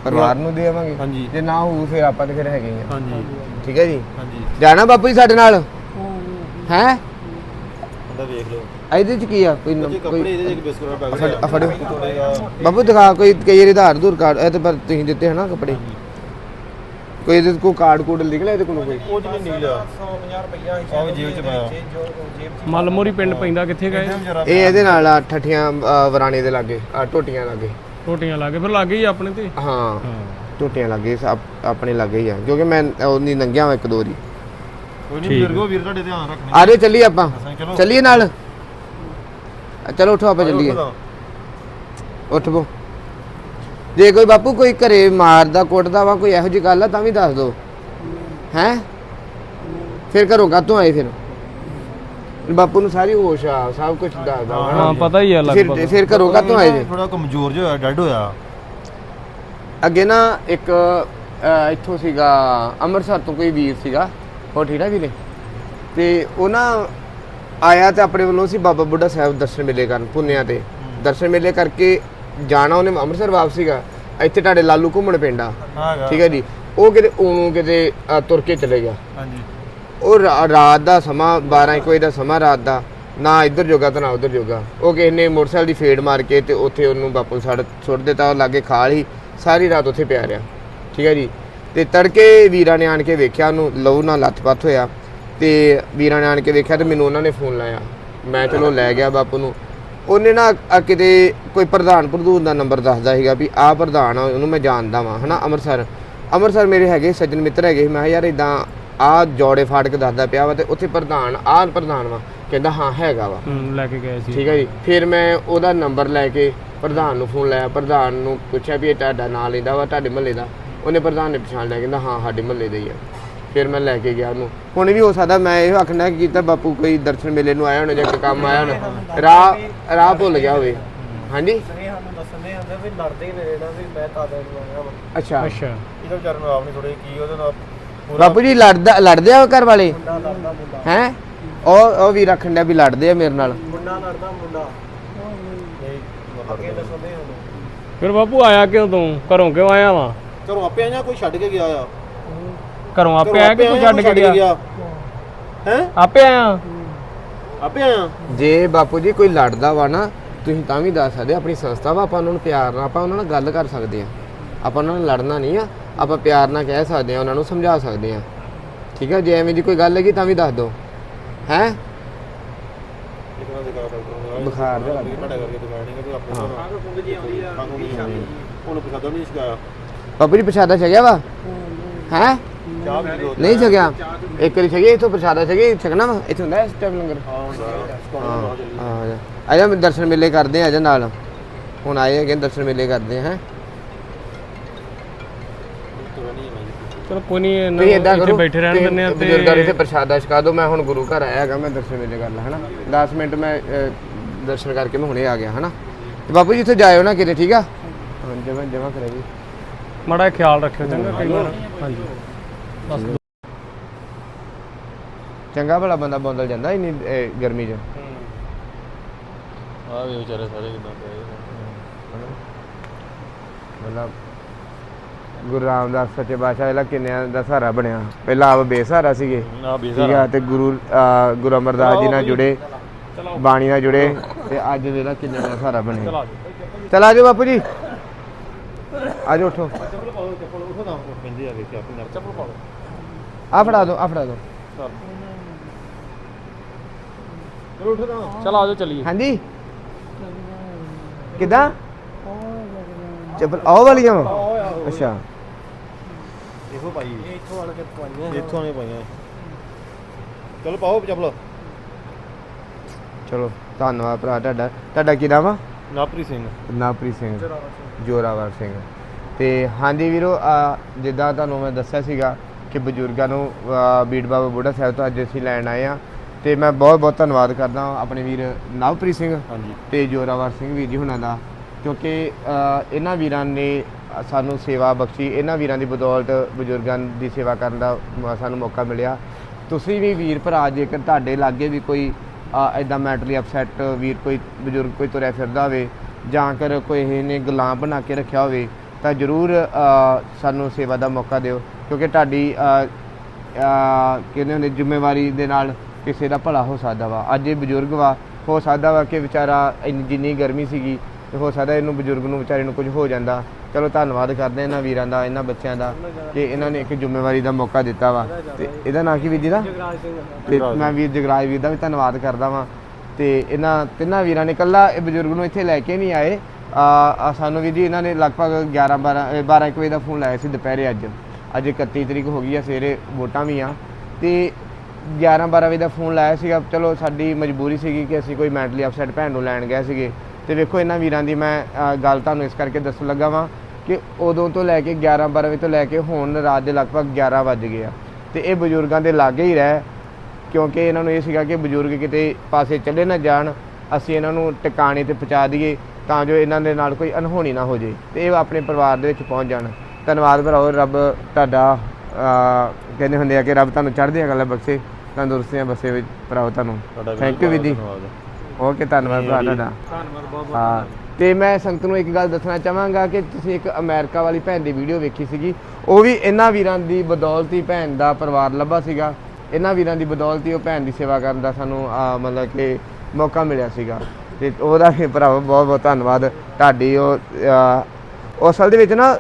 ਪਰਿਵਾਰ ਨੂੰ ਦੇ ਆਵਾਂਗੇ। ਹਾਂਜੀ। ਜੇ ਨਾ ਹੋਊ ਫਿਰ ਆਪਾਂ ਤੇ ਫਿਰ ਹੈਗੇ ਹੀ ਆ। ਹਾਂਜੀ। ਠੀਕ ਹੈ ਜੀ? ਹਾਂਜੀ। ਜਾਣਾ ਬਾਪੂ ਜੀ ਸਾਡੇ ਨਾਲ? ਹੈ? ਉਹਦਾ ਵੇਖ ਲਓ। ਇਹਦੇ ਚ ਕੀ ਆ? ਕੋਈ ਨ- ਜੀ ਕੋਈ ਇਹਦੇ ਬਿਸਕੁਟ ਦਾ ਪੈਕਟ ਆ ਫੜਿਓ। ਬਾਪੂ ਦਿਖਾ ਕੋਈ ਕਈ ਵਾਰੀ ਆਧਾਰ ਦੂਰ ਕਾਰਡ ਇਹ ਤੇ ਪਰ ਤੁਸੀਂ ਦਿੱਤੇ ਹਨਾ ਕੱਪੜੇ? ਕੋਈ ਇਹਦੇ ਕੋ ਕਾਰਡ ਕੋਡ ਨਿਕਲਿਆ ਇਹਦੇ ਕੋਲ ਕੋਈ? ਕੁਝ ਨਹੀਂ ਨਿਕਲਿਆ 150 ਰੁਪਈਆ ਸੀ ਆਹ ਵੀ ਜੇਬ 'ਚ ਪਾਇਆ। ਮਲਮੋਰੀ ਪਿੰਡ ਪੈਂਦਾ ਕਿੱਥੇ ਗਏ ਇਹ? ਇਹਦੇ ਨਾਲ ਆ ਠੱਠੀਆਂ ਵਰਾਣੇ ਦੇ ਲਾਗੇ ਆ ਟੋਟੀਆਂ ਲਾਗੇ। ਟੋਟੀਆਂ ਲਾ ਕੇ ਫਿਰ ਲੱਗ ਗਈ ਆਪਣੇ ਤੇ? ਹਾਂ। ਹਾਂ। ਟੋਟੀਆਂ ਲਾਗੇ ਆਪਣੇ ਲਾਗੇ ਹੀ ਆ ਕਿਉਂਕਿ ਮੈਂ ਉਹਨੀ ਨੰਗਿਆ ਵਾ ਇੱਕ ਦੋ ਵਾਰੀ। ਕੋਈ ਨਹੀਂ ਠੀਕ। ਵੀਰ ਕੋ ਵੀਰ ਤੁਹਾਡੇ ਧਿਆਨ ਰੱਖਣੇ। ਆ ਰਹੇ ਚੱਲੀਏ ਆਪਾਂ। ਚਲੋ। ਚੱਲੀਏ ਨਾਲ? ਚਲੋ ਉਠੋ ਆਪਾਂ ਚੱਲੀਏ। ਉੱਠੋ ਉੱਠ ਬੋ ਜੇ ਕੋਈ ਬਾਪੂ ਕੋਈ ਘਰੇ ਮਾਰਦਾ ਕੁੱਟਦਾ ਵਾ ਕੋਈ ਇਹੋ ਜਿਹੀ ਗੱਲ ਆ ਤਾਂ ਵੀ ਦੱਸ ਦੋ। ਹੈ? ਫਿਰ ਘਰੋਂ ਕਾਤੋਂ ਆਏ ਫਿਰ? ਬਾਪੂ ਨੂੰ ਸਾਰੀ ਹੋਸ਼ ਆ ਸਭ ਕੁਝ ਦੱਸਦਾ ਵਾ। ਹਾਂ ਪਤਾ ਹੀ ਆ ਫਿਰ ਲਗਭਗ। ਫਿਰ ਘਰੋਂ ਕਾਤੋਂ ਆਏ ਜੇ? ਥੋੜਾ ਕਮਜ਼ੋਰ ਜਿਹਾ ਹੋਇਆ ਡੈਡ ਹੋਇਆ। ਅੱਗੇ ਨਾ ਇੱਕ ਅਹ, ਇੱਥੋਂ ਸੀਗਾ ਅੰਮ੍ਰਿਤਸਰ ਤੋਂ ਕੋਈ ਵੀਰ ਸੀਗਾ। ਉਹ ਠੀਕ ਆ ਵੀਰੇ? ਤੇ ਉਹ ਨਾ ਆਇਆ ਤੇ ਆਪਣੇ ਵੱਲੋਂ ਸੀ ਬਾਬਾ ਬੁੱਢਾ ਸਾਹਿਬ ਦਰਸ਼ਨ ਮੇਲੇ ਕਰਨ ਪੁੰਨਿਆ ਤੇ। ਦਰਸ਼ਨ ਮੇਲੇ ਕਰਕੇ ਜਾਣਾ ਉਹਨੇ ਅੰਮ੍ਰਿਤਸਰ ਵਾਪਸ ਸੀਗਾ ਇੱਥੇ ਤੁਹਾਡੇ ਲਾਲੂ ਘੁੰਮਣ ਪਿੰਡਾ ਹਾਂਗਾ। ਠੀਕ ਹੈ ਜੀ। ਉਹ ਕਿਤੇ ਉਹਨੂੰ ਕਿਤੇ ਤੁਰ ਕੇ ਚਲੇ ਗਿਆ। ਹਾਂਜੀ। ਉਹ ਰਾ- ਰਾਤ ਦਾ ਸਮਾਂ 12 ਇੱਕ ਵਜੇ ਦਾ ਸਮਾਂ ਰਾਤ ਦਾ ਨਾ ਇੱਧਰ ਜੋਗਾ ਤੇ ਨਾ ਉੱਧਰ ਜੋਗਾ। ਉਹ ਕਿਸੇ ਨੇ ਮੋਟਰਸਾਈਕਲ ਦੀ ਫੇੜ ਮਾਰ ਕੇ ਤੇ ਉੱਥੇ ਉਹਨੂੰ ਬਾਪੂ ਸੜ ਸੁੱਟ ਦਿੱਤਾ ਉਹ ਲਾਗੇ ਖਾਲ ਹੀ ਸਾਰੀ ਰਾਤ ਉੱਥੇ ਪਿਆ ਰਿਹਾ। ਠੀਕ ਹੈ ਜੀ। ਤੇ ਤੜਕੇ ਵੀਰਾਂ ਨੇ ਆਣ ਕੇ ਵੇਖਿਆ ਉਹਨੂੰ ਲਹੂ ਨਾਲ ਲੱਥਪੱਥ ਹੋਇਆ। ਤੇ ਵੀਰਾਂ ਨੇ ਆਣ ਕੇ ਵੇਖਿਆ ਤੇ ਮੈਨੂੰ ਉਹਨਾਂ ਨੇ ਫੋਨ ਲਾਇਆ। ਮੈਂ ਚਲੋ ਲੈ ਗਿਆ ਬਾਪੂ ਨੂੰ। ਉਹਨੇ ਨਾ ਕਿਤੇ ਕੋਈ ਪ੍ਰਧਾਨ ਪ੍ਰਧੂਨ ਦਾ ਨੰਬਰ ਦੱਸਦਾ ਸੀਗਾ ਵੀ ਆਹ ਪ੍ਰਧਾਨ ਆ ਉਹਨੂੰ ਮੈਂ ਜਾਣਦਾ ਵਾਂ ਹਨਾ ਅੰਮ੍ਰਿਤਸਰ। ਅੰਮ੍ਰਿਤਸਰ ਮੇਰੇ ਹੈਗੇ ਸੱਜਣ ਮਿੱਤਰ ਹੈਗੇ। ਮੈਂ ਕਿਹਾ ਯਾਰ ਇਦਾਂ ਆ ਜੋੜੇ ਫਾਟਕ ਦੱਸਦਾ ਪਿਆ ਵਾ ਤੇ ਉੱਥੇ ਪ੍ਰਧਾਨ ਆਹ ਪ੍ਰਧਾਨ ਵਾ ਕਹਿੰਦਾ ਹਾਂ ਹੈਗਾ ਵਾ। ਹੂੰ, ਲੈ ਕੇ ਗਏ ਸੀ। ਠੀਕ ਹੈ ਜੀ ਫਿਰ ਮੈਂ ਉਹਦਾ ਨੰਬਰ ਲੈ ਕੇ ਪ੍ਰਧਾਨ ਨੂੰ ਫੋਨ ਲਾਇਆ ਪ੍ਰਧਾਨ ਨੂੰ ਪੁੱਛਿਆ ਵੀ ਇਹ ਤੁਹਾਡਾ ਨਾਂ ਲੈਂਦਾ ਵਾ ਤੁਹਾਡੇ ਮਹੱਲੇ ਦਾ। ਉਹਨੇ ਪ੍ਰਧਾਨ ਨੇ ਪਛਾਣ ਲਿਆ ਕਹਿੰਦਾ ਹਾਂ ਸਾਡੇ ਮਹੱਲੇ ਦਾ ਹੀ ਆ। ਫਿਰ ਮੈਂ ਲੈ ਕੇ ਗਿਆ ਉਹਨੂੰ। ਹੁਣ ਵੀ ਹੋ ਸਕਦਾ ਮੈਂ ਇਹ ਆਖਣਾ ਕਿ ਕੀਤਾ ਬਾਪੂ ਕੋਈ ਦਰਸ਼ਨ ਮੇਲੇ ਨੂੰ ਆਇਆ ਹੋਣਾ ਜਾਂ ਕੋਈ ਕੰਮ ਆਇਆ ਹੋਣਾ। ਰਾਹ ਰਾਹ ਭੁੱਲ ਗਿਆ ਹੋਵੇ। ਹਾਂਜੀ? ਸਾਨੂੰ ਵੀ ਲੜਦੇ ਹੀ ਨੇ ਨਾ ਵੀ ਮੈਂ ਤਾਂ ਦੇ ਲਵਾਂਗਾ ਅੱਛਾ। ਅੱਛਾ। ਇਹਦੇ ਵਿਚਾਰੇ ਨੂੰ ਆਪ ਨਹੀਂ ਥੋੜੇ ਕੀ ਉਹਦੇ ਨਾਲ ਪੂਰਾ ਬਾਪੂ ਜੀ ਲੜਦਾ ਲੜਦੇ ਆ ਘਰ ਵਾਲੇ? ਮੁੰਡਾ ਲੜਦਾ ਮੁੰਡਾ। ਹੈ? ਉਹ ਉਹ ਵੀ ਰੱਖਣ ਡਿਆ ਵੀ ਲੜਦੇ ਆ ਮੇਰੇ ਨਾਲ। ਮੁੰਡਾ ਲੜਦਾ ਮੁੰਡਾ। ਨਹੀਂ ਅੱਗੇ ਦੱਸਦੇ ਸਾਨੂੰ ਫਿਰ ਬਾਪੂ ਆਇਆ ਕਿਉਂ ਤੂੰ? ਘਰੋਂ ਕਿਉਂ ਆਇਆ ਵਾ? ਘਰੋਂ ਆਪੇ ਆਇਆ ਕੋਈ ਛੱਡ ਕੇ ਗਿਆ ਆ? ਘਰੋਂ ਆਪੇ ਆਇਆ ਕਿ ਤੂੰ ਛੱਡ ਕੇ ਗਿਆ? ਹੈ? ਆਪੇ ਆਇਆ? ਆਪੇ ਆਇਆ? ਜੇ ਬਾਪੂ ਜੀ ਕੋਈ ਲੜਦਾ ਵਾ ਨਾ ਤੁਸੀਂ ਤਾਂ ਵੀ ਦੱਸ ਸਕਦੇ ਆ, ਆਪਣੀ ਸੰਸਥਾ ਵਾ ਆਪਾਂ ਉਹਨਾਂ ਨੂੰ ਪਿਆਰ ਨਾਲ ਆਪਾਂ ਉਹਨਾਂ ਨਾਲ ਗੱਲ ਕਰ ਸਕਦੇ ਆ ਆਪਾਂ ਉਹਨਾਂ ਨਾਲ ਲੜਨਾ ਨਹੀਂ ਆ ਆਪਾਂ ਪਿਆਰ ਨਾਲ ਕਹਿ ਸਕਦੇ ਆ ਉਹਨਾਂ ਨੂੰ ਸਮਝਾ ਸਕਦੇ ਆ ਠੀਕ ਹੈ ਜੇ ਐਵੇਂ ਦੀ ਕੋਈ ਗੱਲ ਹੈਗੀ ਤਾਂ ਵੀ ਦੱਸ ਦਿਓ। ਹੈ? ਬੁਖਾਰ ਜਿਹਾ ਲੱਗ ਤੁਹਾਡਾ ਕਰਕੇ ਦਿਖਾ ਨਹੀਂ ਕਿ ਆਪਣੇ ਹਾਂ। ਨਾਲ ਫੁੰਗ ਜੀ ਆਉਂਦੀ ਆ ਉਹਨੂੰ ਪਛਾਦਾ ਛਕਿਆ ਵਾ? ਹੈ? ਦੋ ਨਹੀਂ ਛਕਿਆ। ਇੱਕ ਵਾਰੀ ਛਕਿਆ ਇਥੋਂ ਪ੍ਰਸ਼ਾਦਾ ਛਕਿਆ ਛਕਣਾ ਵਾ? ਇੱਥੇ ਹੁੰਦਾ ਇਸ ਟਾਈਮ ਲੰਗਰ? ਹਾਂ ਹਾਂ ਸਕਾਉਣਾ ਜਲਦੀ ਆ ਜਾ। ਆ ਜਾ ਦਰਸ਼ਨ ਮੇਲੇ ਕਰਦੇ ਆ ਆ ਜਾ ਨਾਲ। ਹੁਣ ਆਏ ਹੈਗੇ ਦਰਸ਼ਨ ਮੇਲੇ ਕਰਦੇ ਆ ਹੈ? ਚਲੋ ਕੋਈ ਨਹੀਂ ਇਹਨਾਂ ਤੁਸੀਂ ਨੂੰ ਇਦਾਂ ਇੱਥੇ ਕਰੋ ਬੈਠੇ ਰਹਿਣ ਦਿੰਦੇ ਆ ਬਜ਼ੁਰਗਾਂ ਨੂੰ ਇੱਥੇ ਤੇ ਪ੍ਰਸ਼ਾਦਾ ਛਕਾ ਦਿਓ ਮੈਂ ਹੁਣ ਗੁਰੂ ਘਰ ਆਇਆ ਹੈਗਾ ਮੈਂ ਦਰਸ਼ਨ ਮੇਲੇ ਕਰ ਲਾ ਹਨਾ? 10 ਮਿੰਟ ਮੈਂ ਅਹ, ਦਰਸ਼ਨ ਕਰਕੇ ਮੈਂ ਹੁਣੇ ਆ ਗਿਆ ਹਨਾ? ਤੇ ਬਾਪੂ ਜੀ ਇੱਥੇ ਜਾਇਓ ਨਾ ਕਿਤੇ ਠੀਕ ਆ? ਹਾਂ ਜਮਾ ਜਮਾ ਕਰੇ ਜੀ ਮਾੜਾ ਜਿਹਾ ਖਿਆਲ ਰੱਖਿਓ ਚੰਗਾ ਕਈ ਵਾਰ। ਹਾਂਜੀ। ਬਸ। ਚੰਗਾ ਭਲਾ ਬੰਦਾ ਬੋਂਦਲ ਜਾਂਦਾ ਇੰਨੀ ਗਰਮੀ 'ਚ। ਆ ਵੀ ਵਿਚਾਰੇ ਸਾਰੇ ਕਿਦਾਂ ਪਏ ਮਤਲਬ ਗੁਰੂ ਰਾਮਦਾਸ ਸੱਚੇ ਬਾਦਸ਼ਾਹ ਇਹਲਾ ਕਿੰਨਿਆਂ ਦਾ ਸਹਾਰਾ ਬਣਿਆ। ਪਹਿਲਾਂ ਆਪ ਬੇਸਹਾਰਾ ਸੀਗੇ। ਆ ਠੀਕ ਆ ਤੇ ਗੁਰੂ ਅਹ, ਗੁਰੂ ਅਮਰਦਾਸ ਜੀ ਨਾਲ ਜੁੜੇ ਬਾਣੀ ਨਾਲ ਜੁੜੇ ਤੇ ਅੱਜ ਵੇਲਾ ਕਿੰਨਿਆਂ ਦਾ ਸਹਾਰਾ ਬਣੇ ਚਲਾ ਚਲ ਆਜੋ ਬਾਪੂ ਜੀ। ਆਜੋ ਉਠੋ। ਚੱਪਲ ਪਾਓ ਚੱਪਲ। ਉਠੋ ਤਾਂ ਪੈਂਦੇ ਆ ਵੇਖਿਆ ਆਪਣੇ ਚੱਪਲ ਪਾਓ। ਆ ਫੜਾ ਦੋ ਆ ਫੜਾ ਦੋ। ਚਲੋ। ਉਠੋ ਤਾਂ ਚਲ ਆਜੋ ਚੱਲੀਏ। ਹਾਂਜੀ। ਕਿਦਾਂ? ਚੱਪਲ ਆਹ ਵਾਲੀਆਂ। ਵਾ ਅੱਛਾ। ਇਹੋ ਪਾਈ ਇੱਥੋਂ ਆਣ ਕੇ ਪਵਾਈਆਂ ਇੱਥੋਂ ਪਾਈਆਂ। ਚਲੋ ਪਾਓ ਚੱਪਲ। ਚਲੋ ਧੰਨਵਾਦ ਭਰਾ ਤੁਹਾਡਾ। ਤੁਹਾਡਾ ਕੀ ਨਾਮ ਆ? ਨਾਪਰੀ ਸਿੰਘ। ਨਾਪ੍ਰੀਤ ਸਿੰਘ। ਜੋਰਾਵਰ ਸਿੰਘ। ਤੇ ਹਾਂਜੀ ਵੀਰੋ ਆ, ਜਿੱਦਾਂ ਤੁਹਾਨੂੰ ਮੈਂ ਦੱਸਿਆ ਸੀਗਾ ਕਿ ਬਜ਼ੁਰਗਾਂ ਨੂੰ ਬੀੜ ਬਾਬਾ ਬੁੱਢਾ ਸਾਹਿਬ ਤੋਂ ਅੱਜ ਅਸੀਂ ਲੈਣ ਆਏ ਆ ਤੇ ਮੈਂ ਬਹੁਤ ਬਹੁਤ ਧੰਨਵਾਦ ਕਰਦਾ ਆਪਣੇ ਵੀਰ ਨਵਪ੍ਰੀਤ ਸਿੰਘ ਹਾਂਜੀ। ਤੇ ਜੋਰਾਵਰ ਸਿੰਘ ਵੀਰ ਜੀ ਹੁਣਾਂ ਦਾ ਕਿਉਂਕਿ ਇਹਨਾਂ ਵੀਰਾਂ ਨੇ ਸਾਨੂੰ ਸੇਵਾ ਬਖਸ਼ੀ। ਇਹਨਾਂ ਵੀਰਾਂ ਦੀ ਬਦੌਲਤ ਬਜ਼ੁਰਗਾਂ ਦੀ ਸੇਵਾ ਕਰਨ ਦਾ ਸਾਨੂੰ ਮੌਕਾ ਮਿਲਿਆ। ਤੁਸੀਂ ਵੀ ਵੀਰ ਭਰਾ ਜੇਕਰ ਤੁਹਾਡੇ ਲਾਗੇ ਵੀ ਕੋਈ ਐਦਾਂ ਮੈਂਟਲੀ ਅਪਸੈਟ ਵੀਰ ਕੋਈ ਬਜ਼ੁਰਗ ਕੋਈ ਤੁਰਿਆ ਫਿਰਦਾ ਹੋਵੇ ਜਾਂ ਕਰ ਕੋਈ ਇਹਨੇ ਗੁਲਾਮ ਬਣਾ ਕੇ ਰੱਖਿਆ ਹੋਵੇ ਤਾਂ ਜਰੂਰ ਸਾਨੂੰ ਸੇਵਾ ਦਾ ਮੌਕਾ ਦਿਓ। ਕਿਉਂਕਿ ਤੁਹਾਡੀ ਕਹਿੰਦੇ ਹੁੰਦੇ ਜ਼ਿੰਮੇਵਾਰੀ ਦੇ ਨਾਲ ਕਿਸੇ ਦਾ ਭਲਾ ਹੋ ਸਕਦਾ ਵਾ। ਅੱਜ ਇਹ ਬਜ਼ੁਰਗ ਵਾ ਹੋ ਸਕਦਾ ਵਾ ਕਿ ਵਿਚਾਰਾ ਇੰਨੀ ਜਿੰਨੀ ਗਰਮੀ ਸੀਗੀ ਤੇ ਹੋ ਸਕਦਾ ਇਹਨੂੰ ਬਜ਼ੁਰਗ ਨੂੰ ਵਿਚਾਰੇ ਨੂੰ ਕੁਝ ਹੋ ਜਾਂਦਾ। ਚਲੋ ਧੰਨਵਾਦ ਕਰਦੇ ਇਹਨਾਂ ਵੀਰਾਂ ਦਾ ਇਹਨਾਂ ਬੱਚਿਆਂ ਦਾ ਕਿ ਇਹਨਾਂ ਨੇ ਇੱਕ ਜ਼ਿੰਮੇਵਾਰੀ ਦਾ ਮੌਕਾ ਦਿੱਤਾ ਵਾ। ਤੇ ਇਹਦਾ ਨਾਂ ਕੀ ਵੀਰ ਜੀ ਦਾ? ਜਗਰਾਜ ਸਿੰਘ। ਤੇ ਮੈਂ ਵੀਰ ਜਗਰਾਜ ਵੀਰ ਦਾ ਵੀ ਧੰਨਵਾਦ ਕਰਦਾ ਵਾਂ। ਤੇ ਇਹਨਾਂ ਤਿੰਨਾਂ ਵੀਰਾਂ ਨੇ ਕੱਲਾ ਇਹ ਬਜ਼ੁਰਗ ਨੂੰ ਇੱਥੇ ਲੈ ਕੇ ਨਹੀਂ ਆਏ। ਆ ਸਾਨੂੰ ਵੀ ਜੀ ਇਹਨਾਂ ਨੇ ਲਗਭਗ 11 12 ਅ, 12 ਇੱਕ ਵਜੇ ਦਾ ਫੋਨ ਲਾਇਆ ਸੀ ਦੁਪਹਿਰੇ ਅੱਜ। ਅੱਜ 31 ਤਰੀਕ ਹੋ ਗਈ ਆ, ਸਵੇਰੇ ਵੋਟਾਂ ਵੀ ਆ। ਤੇ 11 12 ਵਜੇ ਦਾ ਫੋਨ ਲਾਇਆ ਸੀਗਾ, ਚਲੋ ਸਾਡੀ ਮਜਬੂਰੀ ਸੀਗੀ ਕਿ ਅਸੀਂ ਕੋਈ ਮੈਂਟਲੀ ਅਪਸੈਟ ਭੈਣ ਨੂੰ ਲੈਣ ਗਏ ਸੀਗੇ। ਤੇ ਵੇਖੋ ਇਹਨਾਂ ਵੀਰਾਂ ਦੀ ਮੈਂ ਗੱਲ ਤੁਹਾਨੂੰ ਇਸ ਕਰਕੇ ਦੱਸਣ ਲੱਗਾ ਵਾਂ ਕਿ ਉਦੋਂ ਤੋਂ ਲੈ ਕੇ 11 12 ਵਜੇ ਤੋਂ ਲੈ ਕੇ ਹੁਣ ਰਾਤ ਦੇ ਲਗਭਗ 11 ਵੱਜ ਗਏ ਆ। ਤੇ ਇਹ ਬਜ਼ੁਰਗਾਂ ਦੇ ਲਾਗੇ ਹੀ ਰਹਿ, ਕਿਉਂਕਿ ਇਹਨਾਂ ਨੂੰ ਇਹ ਸੀਗਾ ਕਿ ਬਜ਼ੁਰਗ ਕਿਤੇ ਪਾਸੇ ਚਲੇ ਨਾ ਜਾਣ, ਅਸੀਂ ਇਹਨਾਂ ਨੂੰ ਟਿਕਾਣੇ ਤੇ ਪਹੁੰਚਾ ਦਈਏ ਤਾਂ ਜੋ ਇਹਨਾਂ ਦੇ ਨਾਲ ਕੋਈ ਅਨਹੋਣੀ ਨਾ ਹੋ ਜੇ ਤੇ ਇਹ ਆਪਣੇ ਪਰਿਵਾਰ ਦੇ ਵਿੱਚ ਪਹੁੰਚ ਜਾਣ। ਧੰਨਵਾਦ ਭਰਾਓ ਰੱਬ ਤੁਹਾਡਾ ਕਹਿੰਦੇ ਹੁੰਦੇ ਆ ਕਿ ਰੱਬ ਤੁਹਾਨੂੰ ਚੜ੍ਹਦੀਆਂ ਗੱਲਾਂ ਬਖਸ਼ੇ ਤੰਦਰੁਸਤੀਆਂ ਬਸੇ ਵਿੱਚ ਭਰਾਓ ਤੁਹਾਨੂੰ। Thank you ਵੀਦੀ। ਓਕੇ ਧੰਨਵਾਦ। ਭਰਾ ਤੁਹਾਡਾ। ਧੰਨਵਾਦ ਬਹੁਤ ਹਾਂ ਤੇ ਮੈਂ ਸੰਗਤ ਨੂੰ ਇੱਕ ਗੱਲ ਦੱਸਣਾ ਚਾਹਾਂਗਾ ਕਿ ਤੁਸੀਂ ਇੱਕ ਅਮਰੀਕਾ ਵਾਲੀ ਭੈਣ ਦੀ ਵੀਡੀਓ ਵੇਖੀ ਸੀਗੀ। ਉਹ ਵੀ ਇਹਨਾਂ ਵੀਰਾਂ ਦੀ ਬਦੌਲਤ ਹੀ ਭੈਣ ਦਾ ਪਰਿਵਾਰ ਲੱਭਾ ਸੀਗਾ। ਇਹਨਾਂ ਵੀਰਾਂ ਦੀ ਬਦੌਲਤ ਹੀ ਉਹ ਭੈਣ ਦੀ ਸੇਵਾ ਕਰਨ ਦਾ ਸਾਨੂੰ ਆ, ਮਤਲਬ ਕਿ ਮੌਕਾ ਮਿਲਿਆ ਸੀਗਾ। ਤੇ ਉਹਦਾ ਵੀ ਭਰਾਵਾ ਬਹੁਤ ਬਹੁਤ ਧੰਨਵਾਦ। ਤੁਹਾਡੀ ਉਹ ਅਸਲ ਦੇ ਵਿੱਚ ਨਾ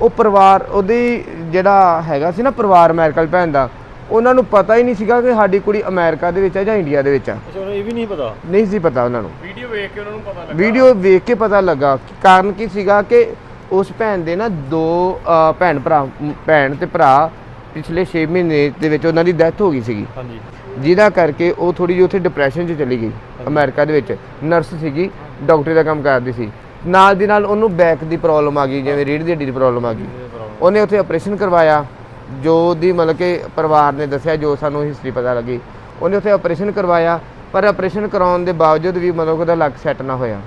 ਉਹ ਪਰਿਵਾਰ ਉਹਦੀ ਜਿਹੜਾ ਹੈਗਾ ਸੀ ਨਾ ਪਰਿਵਾਰ ਅਮਰੀਕਾ ਦੀ ਭੈਣ ਦਾ ਉਹਨਾਂ ਨੂੰ ਪਤਾ ਹੀ ਨਹੀਂ ਸੀਗਾ ਕਿ ਸਾਡੀ ਕੁੜੀ ਅਮਰੀਕਾ ਦੇ ਵਿੱਚ ਹੈ ਜਾਂ ਇੰਡੀਆ ਦੇ ਵਿੱਚ ਆ। ਅੱਛਾ ਉਹਨੂੰ ਇਹ ਵੀ ਨਹੀਂ ਪਤਾ? ਨਹੀਂ ਸੀ ਪਤਾ ਉਹਨਾਂ ਨੂੰ। ਵੀਡੀਓ ਵੇਖ ਕੇ ਉਹਨਾਂ ਨੂੰ ਪਤਾ ਲੱਗਾ? ਵੀਡੀਓ ਵੇਖ ਕੇ ਪਤਾ ਲੱਗਾ। ਕਿ ਕਾਰਨ ਕੀ ਸੀਗਾ ਕਿ ਉਸ ਭੈਣ ਦੇ ਨਾ ਦੋ ਅ, ਭੈਣ ਭਰਾ ਭੈਣ ਤੇ ਭਰਾ ਪਿਛਲੇ 6 ਮਹੀਨੇ ਦੇ ਵਿੱਚ ਉਹਨਾਂ ਦੀ ਡੈਥ ਹੋ ਗਈ ਸੀਗੀ। ਹਾਂਜੀ। ਜਿਹਦਾ ਕਰਕੇ ਉਹ ਥੋੜੀ ਜਿਹੀ ਉੱਥੇ ਡਿਪਰੈਸ਼ਨ 'ਚ ਚਲੀ ਗਈ ਅਮਰੀਕਾ ਦੇ ਵਿੱਚ। ਨਰਸ ਸੀਗੀ ਡਾਕਟਰੀ ਦਾ ਕੰਮ ਕਰਦੀ ਸੀ। ਨਾਲ ਦੀ ਨਾਲ ਉਹਨੂੰ ਬੈਕ ਦੀ ਪ੍ਰੋਬਲਮ ਆ ਗਈ ਜਿਵੇਂ ਰੀੜ੍ਹ ਦੀ ਹੱਡੀ ਦੀ ਪ੍ਰੋਬਲਮ ਆ ਗਈ। ਉਹਨੇ ਉੱਥੇ ਆਪਰੇਸ਼ਨ ਕਰਵਾਇਆ ਜੋ ਦੀ ਮਤਲਬ ਕਿ ਪਰਿਵਾਰ ਨੇ ਦੱਸਿਆ ਜੋ ਸਾਨੂੰ ਹਿਸਟਰੀ ਪਤਾ ਲੱਗੀ। ਉਹਨੇ ਉੱਥੇ ਆਪਰੇਸ਼ਨ ਕਰਵਾਇਆ ਪਰ ਆਪਰੇਸ਼ਨ ਕਰਾਉਣ ਦੇ ਬਾਵਜੂਦ ਵੀ ਮਤਲਬ ਕਿ ਉਹਦਾ ਲੱਕ ਸੈੱਟ ਨਾ ਹੋਇਆ।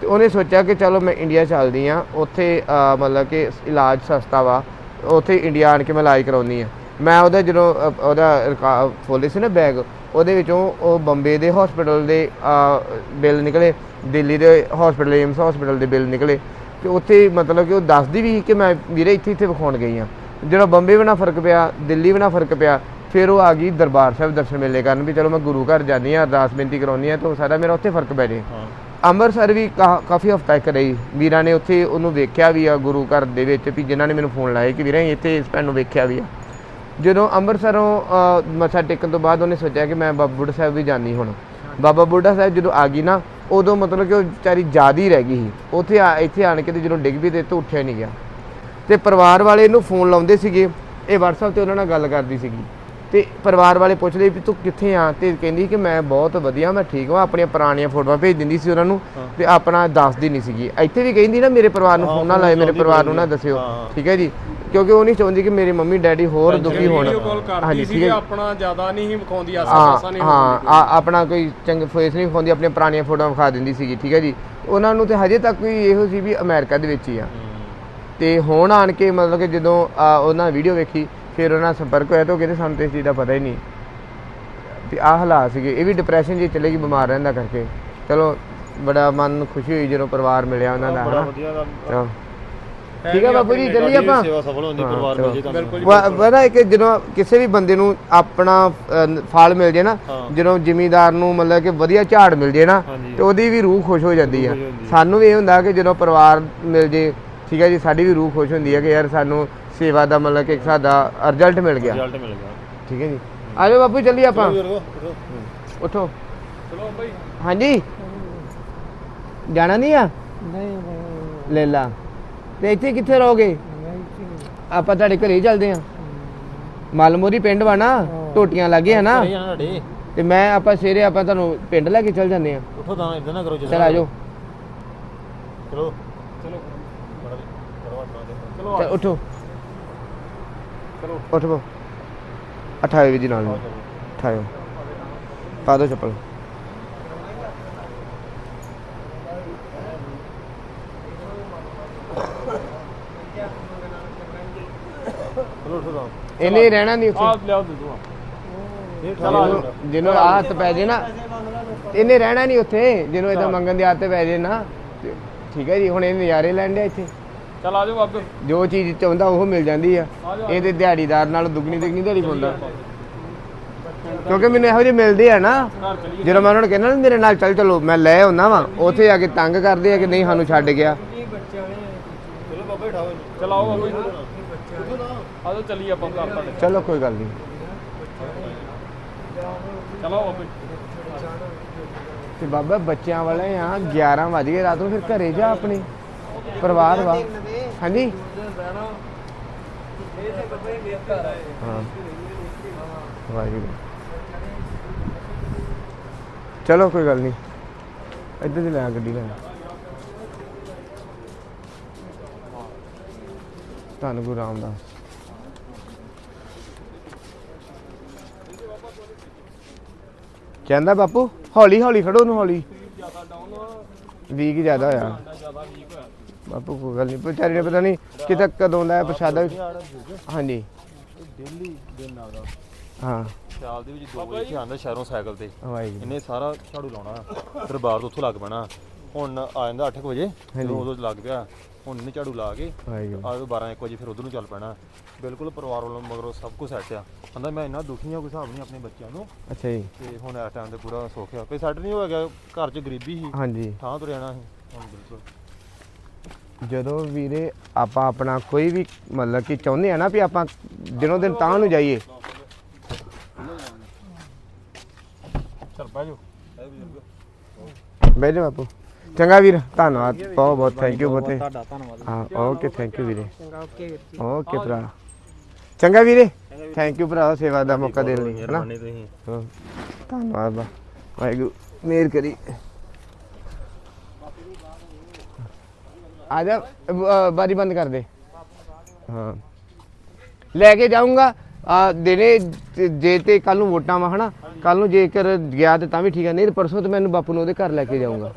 ਤੇ ਉਹਨੇ ਸੋਚਿਆ ਕਿ ਚਲੋ ਮੈਂ ਇੰਡੀਆ ਚੱਲਦੀ ਆ ਉੱਥੇ ਮਤਲਬ ਕਿ ਇਲਾਜ ਸਸਤਾ ਵਾ ਉੱਥੇ ਇੰਡੀਆ ਆਣ ਕੇ ਮੈਂ ਇਲਾਜ ਕਰਾਉਣੀ ਆ ਮੈਂ ਉਹਦਾ ਜਦੋਂ ਉਹਦਾ ਫੋਲੇ ਸੀ ਨਾ ਬੈਗ ਉਹਦੇ ਵਿੱਚੋਂ ਉਹ ਬੰਬੇ ਦੇ ਹਸਪੀਟਲ ਦੇ ਬਿੱਲ ਨਿਕਲੇ ਦਿੱਲੀ ਦੇ ਹਸਪੀਟਲ ਏਮਸ ਹਸਪੀਟਲ ਦੇ ਬਿੱਲ ਨਿਕਲੇ। ਤੇ ਉੱਥੇ ਮਤਲਬ ਕਿ ਉਹ ਦੱਸਦੀ ਵੀ ਕਿ ਮੈਂ ਵੀਰੇ ਇੱਥੇ ਇੱਥੇ ਵਿਖਾਉਣ ਗਈ ਆ ਜਦੋਂ ਬੰਬੇ ਵੀ ਨਾ ਫ਼ਰਕ ਪਿਆ ਦਿੱਲੀ ਵੀ ਨਾ ਫ਼ਰਕ ਪਿਆ ਫਿਰ ਉਹ ਆ ਗਈ ਦਰਬਾਰ ਸਾਹਿਬ ਦਰਸ਼ਨ ਮੇਲੇ ਕਰਨ ਵੀ ਚਲੋ ਮੈਂ ਗੁਰੂ ਘਰ ਜਾਂਦੀ ਆ ਅਰਦਾਸ ਬੇਨਤੀ ਕਰਾਉਣੀ ਆ ਤਾਂ ਸਾਡਾ ਮੇਰਾ ਉੱਥੇ ਫ਼ਰਕ ਪੈ ਜੇ। ਅੰਮ੍ਰਿਤਸਰ ਵੀ ਕਾਫੀ ਹਫਤਾ ਇੱਕ ਰਹੀ। ਵੀਰਾਂ ਨੇ ਉੱਥੇ ਉਹਨੂੰ ਵੇਖਿਆ ਵੀ ਆ ਗੁਰੂ ਘਰ ਦੇ ਵਿੱਚ ਵੀ ਜਿਨ੍ਹਾਂ ਨੇ ਮੈਨੂੰ ਫੋਨ ਲਾਇਆ ਕਿ ਵੀਰੇ ਇੱਥੇ ਇਸ ਭੈਣ ਨੂੰ ਵੇਖਿਆ ਵੀ ਆ। ਜਦੋਂ ਅੰਮ੍ਰਿਤਸਰੋਂ ਮੱਥਾ ਟੇਕਣ ਤੋਂ ਬਾਅਦ ਉਹਨੇ ਸੋਚਿਆ ਕਿ ਮੈਂ ਬਾਬਾ ਬੁੱਢਾ ਸਾਹਿਬ ਵੀ ਜਾਣੀ ਹੁਣ। ਬਾਬਾ ਬੁੱਢਾ ਸਾਹਿਬ ਜਦੋਂ ਆ ਗਈ ਨਾ, ਉਦੋਂ ਮਤਲਬ ਕਿ ਉਹ ਵਿਚਾਰੀ ਜ਼ਿਆਦਾ ਹੀ ਰਹਿ ਗਈ ਸੀ। ਉੱਥੇ ਆ- ਇੱਥੇ ਆਣ ਕੇ ਤੇ ਜਦੋਂ ਡਿੱਗ ਵੀ ਤੇ ਤੋਂ ਉੱਠਿਆ ਨਹੀਂ ਗਿਆ। ਤੇ ਪਰਿਵਾਰ ਵਾਲੇ ਇਹਨੂੰ ਫੋਨ ਲਾਉਂਦੇ ਸੀਗੇ। ਇਹ WhatsApp ਤੇ ਉਹਨਾਂ ਨਾਲ ਗੱਲ ਕਰਦੀ ਸੀਗੀ। ਤੇ ਪਰਿਵਾਰ ਵਾਲੇ ਪੁੱਛਦੇ ਵੀ ਤੂੰ ਕਿੱਥੇ ਆ? ਤੇ ਕਹਿੰਦੀ ਕਿ ਮੈਂ ਬਹੁਤ ਵਧੀਆ ਮੈਂ ਠੀਕ ਹਾਂ ਆਪਣੀਆਂ ਪੁਰਾਣੀਆਂ ਫੋਟੋਆਂ ਭੇਜ ਦਿੰਦੀ ਸੀ ਉਹਨਾਂ ਨੂੰ ਤੇ ਆਪਣਾ ਦੱਸਦੀ ਨਹੀਂ ਸੀਗੀ। ਇੱਥੇ ਵੀ ਕਹਿੰਦੀ ਨਾ ਮੇਰੇ ਪਰਿਵਾਰ ਨੂੰ ਫੋਨ ਨਾ ਲਾਏ ਮੇਰੇ ਪਰਿਵਾਰ ਨੂੰ ਨਾ ਦੱਸਿਓ। ਠੀਕ ਹੈ ਜੀ? ਕਿਉਂਕਿ ਉਹ ਨਹੀਂ ਚਾਹੁੰਦੀ ਕਿ ਮੇਰੇ ਮੰਮੀ ਡੈਡੀ ਹੋਰ ਦੁਖੀ ਹੋਣ। ਹਾਂਜੀ, ਸੀ ਠੀਕ ਹੈ। ਆਪਣਾ ਜ਼ਿਆਦਾ ਨਹੀਂ ਵਿਖਾਉਂਦੀ ਆਸਾ ਹਾਂ ਪਾਸਾ ਨਹੀਂ ਹਾਂ ਆਪਣਾ ਕੋਈ ਚੰਗ ਫੇਸ ਨਹੀਂ ਵਿਖਾਉਂਦੀ ਆਪਣੀਆਂ ਪੁਰਾਣੀਆਂ ਫੋਟੋਆਂ ਵਿਖਾ ਦਿੰਦੀ ਸੀਗੀ ਠੀਕ ਹੈ ਜੀ? ਉਹਨਾਂ ਨੂੰ ਤੇ ਹਜੇ ਤੱਕ ਵੀ ਇਹੋ ਸੀ ਵੀ ਅਮਰੀਕਾ ਦੇ ਵਿੱਚ ਹੀ ਆ। ਤੇ ਹੁਣ ਆਣ ਕੇ ਮਤਲਬ ਕਿ ਜਦੋਂ ਉਹਨਾਂ ਵੀਡੀਓ ਵੇਖੀ ਫਿਰ ਉਹਨਾਂ ਨਾਲ ਸੰਪਰਕ ਹੋਇਆ ਤਾਂ ਉਹ ਕਹਿੰਦੇ ਸਾਨੂੰ ਤੇ ਇਸ ਚੀਜ਼ ਦਾ ਪਤਾ ਹੀ ਨਹੀਂ। ਤੇ ਆਹ ਹਾਲਾਤ ਸੀਗੇ। ਇਹ ਵੀ ਡਿਪਰੈਸ਼ਨ ਹੀ ਚਲੇ ਗਈ ਬਿਮਾਰ ਰਹਿੰਦਾ ਕਰਕੇ। ਚਲੋ ਬੜਾ ਮਨ ਨੂੰ ਖੁਸ਼ੀ ਹੋਈ ਜਦੋਂ ਪਰਿਵਾਰ ਮਿਲਿਆ ਉਹਨਾਂ ਦਾ ਬੜਾ ਵਧੀਆ ਚਲੋ ਠੀਕ ਹੈ ਬਾਪੂ ਜੀ ਚੱਲੀਏ ਆਪਾਂ? ਸੇਵਾ ਸਫਲ ਹੁੰਦੀ ਹਾਂ, ਪਰਿਵਾਰ ਚਲੋ। ਵਿੱਚ ਤੁਹਾਨੂੰ। ਵਾ- ਪਤਾ ਹੈ ਕਿ ਜਦੋਂ ਕਿਸੇ ਵੀ ਬੰਦੇ ਨੂੰ ਆਪਣਾ ਫਲ ਮਿਲ ਜੇ ਨਾ। ਜਦੋਂ ਜ਼ਿਮੀਦਾਰ ਨੂੰ ਮਤਲਬ ਕਿ ਵਧੀਆ ਝਾੜ ਮਿਲ ਜੇ ਨਾ। ਤੇ ਉਹਦੀ ਵੀ ਰੂਹ ਖੁਸ਼ ਹੋ ਜਾਂਦੀ ਆ। ਖੁਸ਼ ਹੋ ਜਾਂਦੀ ਆ। ਸਾਨੂੰ ਵੀ ਇਹ ਹੁੰਦਾ ਕਿ ਜਦੋਂ ਪਰਿਵਾਰ ਮਿਲ ਜੇ ਠੀਕ ਹੈ ਜੀ ਸਾਡੀ ਵੀ ਰੂਹ ਖੁਸ਼ ਹੁੰਦੀ ਹੈ ਕਿ ਯਾਰ ਸਾਨੂੰ ਸੇਵਾ ਦਾ ਮਤਲਬ ਕਿ ਇੱਕ ਸਾਡਾ ਰਿਜ਼ਲਟ ਮਿਲ ਗਿਆ। ਰਿਜ਼ਲਟ ਮਿਲ ਗਿਆ। ਠੀਕ ਹੈ ਜੀ। ਆ ਜਾਓ ਬਾਪੂ ਆਪਾਂ। ਚਲੋ ਬਜ਼ੁਰਗੋ, ਉੱਠੋ। ਚਲੋ ਬਈ। ਹਾਂਜੀ। ਜਾਣਾ ਨਹੀਂ ਆ? ਨਹੀਂ ਲੈ ਲਾ। ਤੇ ਇੱਥੇ ਕਿੱਥੇ ਰਹੋਗੇ? ਆਪਾਂ ਤੁਹਾਡੇ ਘਰੇ ਹੀ ਚੱਲਦੇ ਆ ਮਲਮੋਰੀ ਪਿੰਡ ਵਾ ਨਾ ਟੋਟੀਆਂ ਲੱਗੇ ਆ ਨਾ ਤੇ ਮੈਂ ਆਪਾਂ ਸਵੇਰੇ ਆਪਾਂ ਤੁਹਾਨੂੰ ਪਿੰਡ ਲੈ ਕੇ ਚੱਲ ਜਾਂਦੇ ਆ ਉੱਠੋ ਤਾਂ ਇਦਾਂ ਨਾ ਕਰੋ ਚਲ ਆ ਜਾਓ। ਚਲੋ। ਚਲੋ। ਚਲੋ ਚੱਲ ਉਠੋ। ਚਲੋ ਉੱਠ ਅਠਾਏ ਵੀ ਜੀ ਨਾਲ ਨੂੰ ਉਠਾਇਓ ਪਾ ਦੋ ਚੱਪਲ। ਚਲੋ ਉਠੋ ਤਾਂ ਇਹਨੇ ਰਹਿਣਾ ਨਹੀਂ ਉੱਥੇ। ਲਿਆਓ ਦੇ ਇਹ ਜਿਹਨੂੰ ਜਿਹਨੂੰ ਆਦਤ ਪੈ ਜੇ ਨਾ ਇਹਨੇ ਰਹਿਣਾ ਨਹੀਂ ਉੱਥੇ ਜਿਹਨੂੰ ਇਦਾਂ ਮੰਗਣ ਦੀ ਆਦਤ ਪੈ ਜੇ ਨਾ ਤੇ ਠੀਕ ਹੈ ਜੀ ਹੁਣ ਇਹ ਨਜ਼ਾਰੇ ਲੈਣ ਡਿਆ ਇੱਥੇ। ਚਲ ਆ ਜਾਓ ਬਾਬੇ। ਜੋ ਚੀਜ਼ ਚਾਹੁੰਦਾ ਉਹ ਮਿਲ ਜਾਂਦੀ ਆ। ਇਹਦੇ ਦਿਹਾੜੀਦਾਰ ਨਾਲ ਦੁੱਗਣੀ ਦੁੱਗਣੀ ਦਿਹਾੜੀ ਪਾਉਂਦਾ ਕਿਉਂਕਿ ਮੈਨੂੰ ਇਹੋ ਜਿਹੇ ਮਿਲਦੇ ਆ ਨਾ ਜਦੋਂ ਮੈਂ ਉਹਨਾਂ ਨੂੰ ਕਹਿੰਦਾ ਨਾ ਮੇਰੇ ਨਾਲ ਚੱਲ ਚਲੋ ਮੈਂ ਲੈ ਆਉਣਾ ਵਾਂ। ਉੱਥੇ ਆ ਕੇ ਤੰਗ ਕਰਦੇ ਆ ਕਿ ਨਹੀਂ ਸਾਨੂੰ ਛੱਡ ਗਿਆ। ਚਲੋ ਬਾਬਾ ਉਠਾਓ ਇਹਨੂੰ ਚਲ ਆਓ ਬਾਬੇ ਆ ਜਾਓ ਚਲੀਏ ਆਪਾਂ ਘਰ ਤੁਹਾਡੇ। ਚਲੋ ਕੋਈ ਗੱਲ ਨਹੀਂ। ਚਲੋ ਬਾਬੇ। ਤੇ ਬਾਬਾ ਬੱਚਿਆਂ ਵਾਲੇ ਆ 11 ਵਜ ਰਾਤ ਨੂੰ ਫਿਰ ਘਰੇ ਜਾ ਆਪਣੇ। ਪਰਿਵਾਰ ਵਾ। ਹਾਂਜੀ। ਹਾਂ। ਵਾਹਿਗੁਰੂ। ਚਲੋ, ਕੋਈ ਗੱਲ ਨਹੀਂ। ਇੱਧਰ ਦੀ ਲੈ ਗੱਡੀ ਲੈ ਧੰਨ ਗੁਰੂ ਰਾਮਦਾਸ। ਕਹਿੰਦਾ ਬਾਪੂ ਹੌਲੀ ਹੌਲੀ ਖੜੋ ਨੂੰ ਹੌਲੀ। ਵੀਕ ਜ਼ਿਆਦਾ ਹੋਇਆ। ਬਾਪੂ ਕੋਈ ਗੱਲ ਨਹੀਂ ਵਿਚਾਰੀ ਨੇ ਪਤਾ ਨਹੀਂ ਕਿਤੇ ਕਦੋਂ ਦਾ ਪ੍ਰਸ਼ਾਦਾ ਹਾਂਜੀ। ਡੇਲੀ ਦਿਨ ਆਦਾ ਹਾਂ। ਸਾਲ ਦੇ ਵਿੱਚ ਦੋ ਵਾਰੀ ਆਉਂਦਾ ਸ਼ਹਿਰੋਂ ਸਾਈਕਲ ਤੇ। ਵਾਹਿਗੁਰੂ ਇਹਨੇ ਸਾਰਾ ਝਾੜੂ ਲਾਉਣਾ। ਦਰਬਾਰ ਤੋਂ ਉੱਥੋਂ ਲੱਗ ਪੈਣਾ। ਹੁਣ ਆ ਜਾਂਦਾ 8 ਵਜੇ ਜਦੋਂ ਉਦੋਂ ਲੱਗ ਪਿਆ। ਹੁਣ ਇਹਨੇ ਝਾੜੂ ਲਾ ਕੇ ਵਾਹਿਗੁਰੂ ਆ 12 1 ਵਜੇ ਫਿਰ ਉਧਰ ਨੂੰ ਚੱਲ ਪੈਣਾ। ਬਿਲਕੁਲ ਪਰਿਵਾਰ ਵੱਲੋਂ ਮਗਰੋਂ ਸਭ ਕੁਝ ਸੈੱਟ ਆ। ਕਹਿੰਦਾ ਮੈਂ ਇੰਨਾ ਦੁਖੀ ਹਾਂ ਕੋਈ ਹਿਸਾਬ ਨਹੀਂ ਆਪਣੇ ਬੱਚਿਆਂ ਨੂੰ। ਅੱਛਾ ਜੀ। ਤੇ ਹੁਣ ਇਸ ਟਾਈਮ ਤੇ ਪੂਰਾ ਸੁੱਖ ਆ। ਕੋਈ ਸੈੱਟ ਨਹੀਂ ਹੋ ਗਿਆ? ਘਰ 'ਚ ਗਰੀਬੀ ਸੀ। ਹਾਂਜੀ। ਥਾਂ ਤੋਂ ਰਹਿਣਾ ਸੀ। ਹੁਣ ਬਿਲਕੁਲ। ਜਦੋਂ ਵੀਰੇ ਆਪਾਂ ਆਪਣਾ ਕੋਈ ਵੀ ਮਤਲਬ ਕਿ ਚਾਹੁੰਦੇ ਆ ਨਾ ਵੀ ਆਪਾਂ ਦਿਨੋਂ ਦਿਨ ਤਾਂ ਨੂੰ ਜਾਈਏ। ਚਲ ਬਹਿ ਜਾਓ। ਬਹਿ ਜਾ ਬਾਪੂ। ਚੰਗਾ ਵੀਰ ਧੰਨਵਾਦ। ਬਹੁਤ ਬਹੁਤ ਥੈਂਕ ਯੂ ਬਹੁਤੇ। ਤੁਹਾਡਾ ਧੰਨਵਾਦ ਹਾਂ ਓਕੇ ਥੈਂਕ ਯੂ ਵੀਰੇ। ਚੰਗਾ ਓਕੇ ਵੀਰ ਜੀ। ਓਕੇ ਭਰਾ। ਚੰਗਾ ਵੀਰੇ। ਥੈਂਕ ਯੂ ਭਰਾ ਸੇਵਾ ਦਾ ਮੌਕਾ ਦੇਣ ਲਈ ਹੈ। ਨਾ। ਧੰਨਵਾਦ ਵਾਹਿਗੁਰੂ ਮਿਹਰ ਕਰੀ। ਆ ਜਾ ਅ, ਬਾਰੀ ਬੰਦ ਕਰ ਦੇ। ਹਾਂ। ਲੈ ਕੇ ਜਾਊਂਗਾ। ਆ ਦਿਨੇ ਤੇ- ਜੇ ਤੇ ਕੱਲ ਨੂੰ ਵੋਟਾਂ ਵਾ ਹਨਾ। ਕੱਲ ਨੂੰ ਜੇਕਰ ਗਿਆ ਤੇ ਤਾਂ ਵੀ ਠੀਕ ਆ ਨਹੀਂ ਤੇ ਪਰਸੋਂ ਤੇ ਮੈਨੂੰ ਬਾਪੂ ਨੂੰ ਉਹਦੇ ਘਰ ਲੈ ਕੇ ਜਾਊਂਗਾ।